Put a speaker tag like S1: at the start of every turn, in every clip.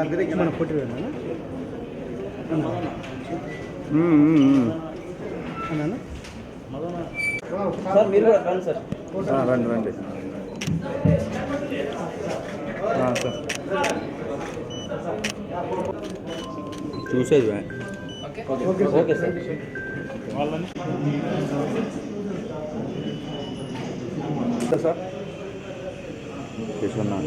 S1: మన అన్నాను
S2: సార్ మీరు కూడా రండి సార్
S3: రండి సార్ చూసేది.
S2: Okay sir.
S3: సార్. తీసుకున్నా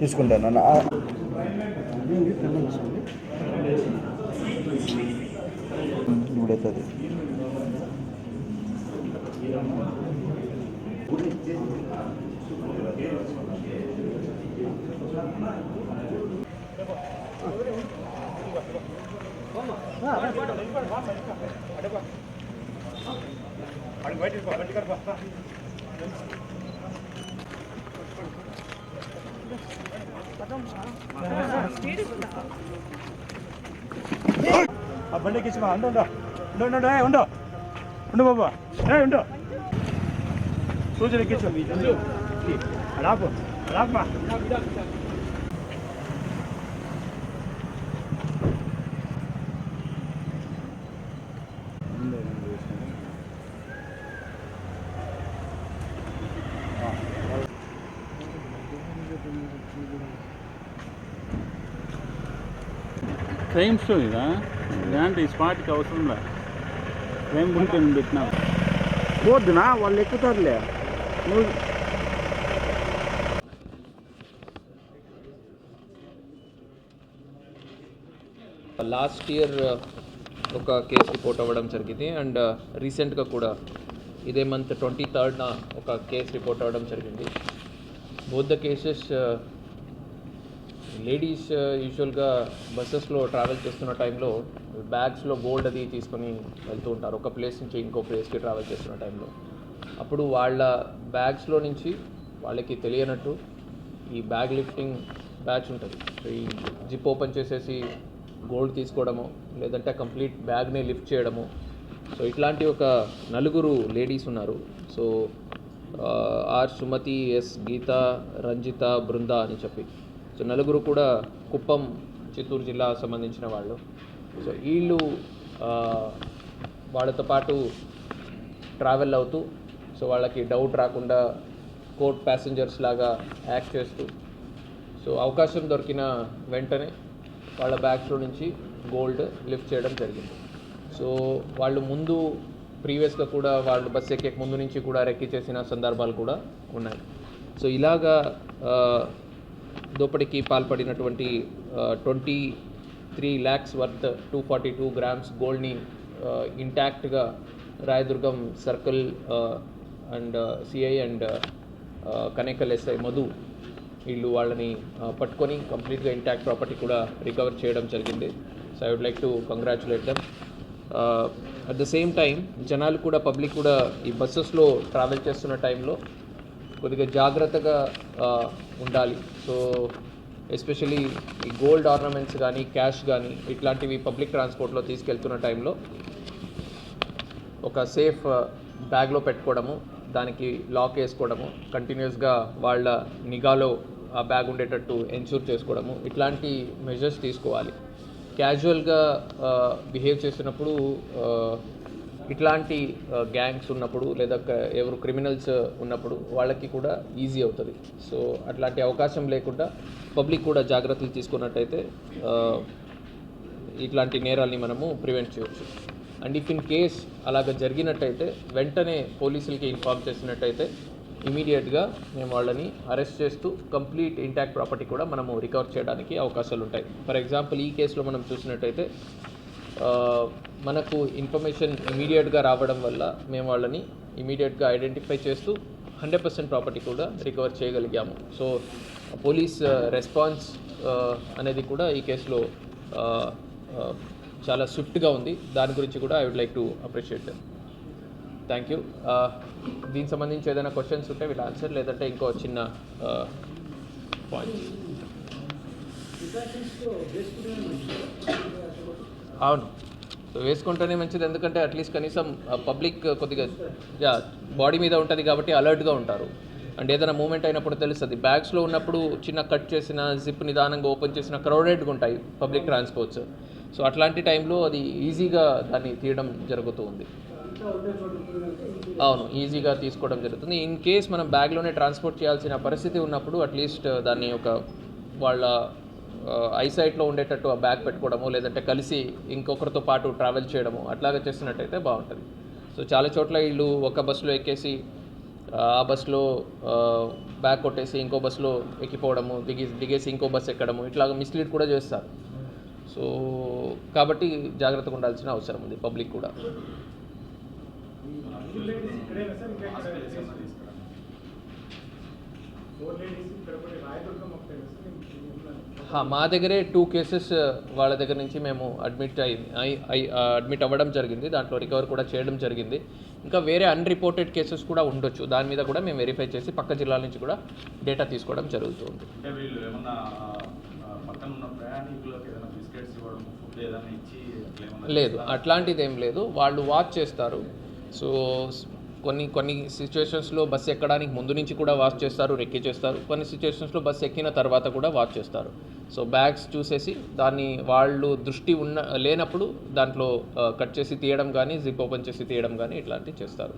S3: తీసుకుంటాను అన్న Thank
S1: you. బండికి ఇచ్చి ఉండు ఉండు ఉండు ఉండు. ఉండు ఉండు బాబా. ఏ ఉండు. సూచన ఎక్కించు. రాకు రాకుమా
S4: క్రైమ్ స్టోరీరా ఇలాంటి స్పాట్కి అవసరం లే క్రైమ్ గురించి నేను పెట్టినా.
S3: పోద్దునా? వాళ్ళు ఎక్కుతారులే. నువ్వు
S5: లాస్ట్ ఇయర్ ఒక కేసు రిపోర్ట్ అవ్వడం జరిగింది. అండ్ రీసెంట్గా కూడా ఇదే మంత్ ట్వంటీ థర్డ్న ఒక కేసు రిపోర్ట్ అవ్వడం జరిగింది. Both the cases ladies uh, యూజువల్గా బస్సెస్లో ట్రావెల్ చేస్తున్న టైంలో బ్యాగ్స్లో గోల్డ్ అది తీసుకొని వెళ్తూ ఉంటారు. ఒక ప్లేస్ నుంచి ఇంకో ప్లేస్కి ట్రావెల్ చేస్తున్న టైంలో. అప్పుడు వాళ్ళ బ్యాగ్స్లో నుంచి వాళ్ళకి తెలియనట్టు ఈ బ్యాగ్ లిఫ్టింగ్ బ్యాచ్ ఉంటుంది. సో ఈ జిప్ ఓపెన్ చేసేసి గోల్డ్ తీసుకోవడము లేదంటే కంప్లీట్ బ్యాగ్ని లిఫ్ట్ చేయడము. సో ఇట్లాంటి ఒక నలుగురు లేడీస్ ఉన్నారు. So R Sumathi S Geetha Ranjitha Brinda అని చెప్పి. సో నలుగురు కూడా కుప్పం చిత్తూరు జిల్లా సంబంధించిన వాళ్ళు. సో వీళ్ళు వాళ్ళతో పాటు ట్రావెల్ అవుతూ సో వాళ్ళకి డౌట్ రాకుండా కోర్ట్ ప్యాసింజర్స్ లాగా యాక్ట్ చేస్తూ సో అవకాశం దొరికిన వెంటనే వాళ్ళ బ్యాగ్స్లో నుంచి గోల్డ్ లిఫ్ట్ చేయడం జరిగింది. సో వాళ్ళు ముందు ప్రీవియస్గా కూడా వాళ్ళు బస్ ఎక్కే ముందు నుంచి కూడా రెక్కి చేసిన సందర్భాలు కూడా ఉన్నాయి. సో ఇలాగా దోపిడీకి పాల్పడినటువంటి twenty three lakhs worth two forty two grams గోల్డ్ని ఇంటాక్ట్గా Rayadurgam circle and CI and Kanekal SI Madhu వీళ్ళు వాళ్ళని పట్టుకొని కంప్లీట్గా ఇంటాక్ట్ ప్రాపర్టీ కూడా రికవర్ చేయడం జరిగింది. So I would like to congratulate them at the same time జనాలు కూడా పబ్లిక్ కూడా ఈ బస్సెస్లో ట్రావెల్ చేస్తున్న టైంలో కొద్దిగా జాగ్రత్తగా ఉండాలి. సో ఎస్పెషలీ ఈ గోల్డ్ ఆర్నమెంట్స్ కానీ క్యాష్ కానీ ఇట్లాంటివి పబ్లిక్ ట్రాన్స్పోర్ట్లో తీసుకెళ్తున్న టైంలో ఒక సేఫ్ బ్యాగ్లో పెట్టుకోవడము దానికి లాక్ వేసుకోవడము కంటిన్యూస్గా వాళ్ళ నిఘాలో ఆ బ్యాగ్ ఉండేటట్టు ఎన్షూర్ చేసుకోవడము ఇట్లాంటి మెజర్స్ తీసుకోవాలి. క్యాజువల్గా బిహేవ్ చేసినప్పుడు ఇట్లాంటి గ్యాంగ్స్ ఉన్నప్పుడు లేదా ఎవరు క్రిమినల్స్ ఉన్నప్పుడు వాళ్ళకి కూడా ఈజీ అవుతుంది. సో అట్లాంటి అవకాశం లేకుండా పబ్లిక్ కూడా జాగ్రత్తలు తీసుకున్నట్టయితే ఇట్లాంటి నేరాల్ని మనము ప్రివెంట్ చేయవచ్చు అండ్ ఇఫ్ ఇన్ కేస్ అలాగ జరిగినట్టయితే వెంటనే పోలీసులకి ఇన్ఫార్మ్ చేసినట్టయితే ఇమీడియట్గా మేము వాళ్ళని అరెస్ట్ చేస్తూ కంప్లీట్ ఇంటాక్ట్ ప్రాపర్టీ కూడా మనము రికవర్ చేయడానికి అవకాశాలు ఉంటాయి ఫర్ ఎగ్జాంపుల్ ఈ కేసులో మనం చూసినట్టయితే మనకు ఇన్ఫర్మేషన్ ఇమీడియట్గా రావడం వల్ల మేము వాళ్ళని ఇమీడియట్గా ఐడెంటిఫై చేస్తూ హండ్రెడ్ పర్సెంట్ ప్రాపర్టీ కూడా రికవర్ చేయగలిగాము. సో పోలీస్ రెస్పాన్స్ అనేది కూడా ఈ కేసులో చాలా స్విఫ్ట్గా ఉంది. దాని గురించి కూడా I would like to appreciate thank you. దీనికి సంబంధించి ఏదైనా క్వశ్చన్స్ ఉంటే వీళ్ళు ఆన్సర్ లేదంటే ఇంకో చిన్న పాయింట్. అవును. వేసుకుంటేనే మంచిది ఎందుకంటే అట్లీస్ట్ కనీసం పబ్లిక్ కొద్దిగా యా బాడీ మీద ఉంటుంది కాబట్టి అలర్ట్గా ఉంటారు. అండ్ ఏదైనా మూమెంట్ అయినప్పుడు తెలుస్తుంది. బ్యాగ్స్లో ఉన్నప్పుడు చిన్న కట్ చేసిన జిప్ నిదానంగా ఓపెన్ చేసిన క్రౌడెడ్గా ఉంటాయి పబ్లిక్ ట్రాన్స్పోర్ట్స్ సో అట్లాంటి టైంలో అది ఈజీగా దాన్ని తీయడం జరుగుతూ ఉంది అవును ఈజీగా తీసుకోవడం జరుగుతుంది. ఇన్ కేస్ మనం బ్యాగ్లోనే ట్రాన్స్పోర్ట్ చేయాల్సిన పరిస్థితి ఉన్నప్పుడు అట్లీస్ట్ దాన్ని ఒక వాళ్ళ ఐసైట్లో ఉండేటట్టు ఆ బ్యాగ్ పెట్టుకోవడము లేదంటే కలిసి ఇంకొకరితో పాటు ట్రావెల్ చేయడము అట్లాగా చేసినట్టయితే బాగుంటుంది. సో చాలా చోట్ల వీళ్ళు ఒక బస్సులో ఎక్కేసి ఆ బస్సులో బ్యాగ్ కొట్టేసి ఇంకో బస్సులో ఎక్కిపోవడము దిగి దిగేసి ఇంకో బస్సు ఎక్కడము ఇట్లాగ మిస్లీడ్ కూడా చేస్తారు. సో కాబట్టి జాగ్రత్తగా ఉండాల్సిన అవసరం ఉంది పబ్లిక్ కూడా. మా దగ్గరే టూ కేసెస్ వాళ్ళ దగ్గర నుంచి మేము అడ్మిట్ అయి అడ్మిట్ అవ్వడం జరిగింది. దాంట్లో రికవర్ కూడా చేయడం జరిగింది. ఇంకా వేరే అన్రిపోర్టెడ్ కేసెస్ కూడా ఉండొచ్చు. దాని మీద కూడా మేము వెరిఫై చేసి పక్క జిల్లాల నుంచి కూడా డేటా తీసుకోవడం జరుగుతుంది.
S4: అంటే వీళ్ళు ఏమన్నా ఆ, ఆ, పక్కన ఉన్న ప్రయాణికులకు ఏదైనా బిస్కెట్స్ ఇవ్వడం ఫుడ్ ఏదైనా ఇచ్చి అట్లా ఏమన్నా
S5: లేదు అట్లాంటిది ఏం లేదు. వాళ్ళు వాచ్ చేస్తారు. స్- కొన్ని కొన్ని సిచ్యువేషన్స్లో బస్సు ఎక్కడానికి ముందు నుంచి కూడా వాచ్ చేస్తారు రెక్కి చేస్తారు. కొన్ని సిచ్యువేషన్స్లో బస్సు ఎక్కిన తర్వాత కూడా వాచ్ చేస్తారు. సో బ్యాగ్స్ చూసేసి దాన్ని వాళ్ళు దృష్టి ఉన్న లేనప్పుడు దాంట్లో uh, కట్ చేసి తీయడం కానీ జిప్ ఓపెన్ చేసి తీయడం కానీ ఇట్లాంటివి చేస్తారు.